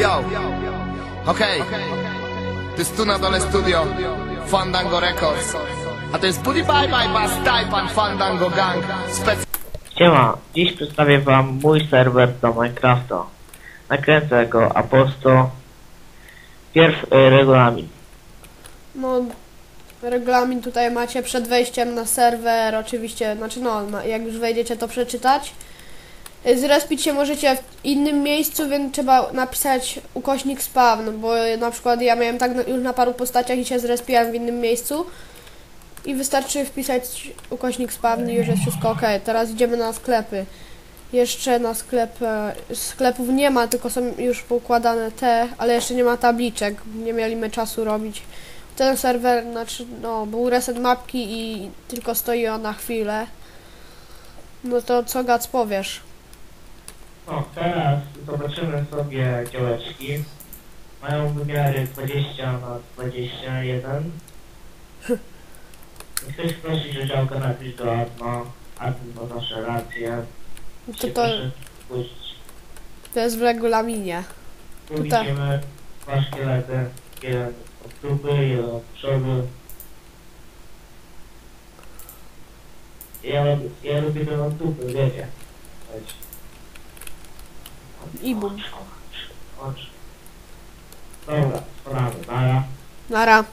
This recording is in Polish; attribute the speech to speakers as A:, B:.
A: Yo, okej. To jest tu na dole studio Fandango Records. A to jest Buddy Bye Bye Bass Taipan Fandango Gang. Spec
B: Siema, dziś przedstawię wam mój serwer do Minecrafta. Nakręcę go Aposto. Pierw y, regulamin.
C: No, regulamin tutaj macie przed wejściem na serwer, oczywiście, znaczy no, na- jak już wejdziecie to przeczytać. Y, Zrespić się możecie w innym miejscu, więc trzeba napisać ukośnik spawn, bo na przykład ja miałem tak już na paru postaciach i się zrespiłem w innym miejscu. I wystarczy wpisać ukośnik spawn i już jest wszystko ok. Teraz idziemy na sklepy. Jeszcze na sklep, e, sklepów nie ma, tylko są już poukładane te, ale jeszcze nie ma tabliczek. Nie mieliśmy czasu robić. Ten serwer, znaczy, no, był reset mapki i tylko stoi on na chwilę. No to co Gac powiesz?
B: No, teraz zobaczymy sobie działeczki. Mają wymiary 20 na 21. Jak ktoś prosi, że działkę napisz do adma, admin ma nasze racje.
C: No to, to, to jest w regulaminie.
B: Tu
C: Tutaj.
B: widzimy dwa szkielety. Jeden od trupy, jeden od przodu. Ja, lubię- ja lubię ten od trupy, wiecie. Chodź.
C: I bum.
B: Chodź, chodź. Dobra, spadamy. Nara.
C: Nara.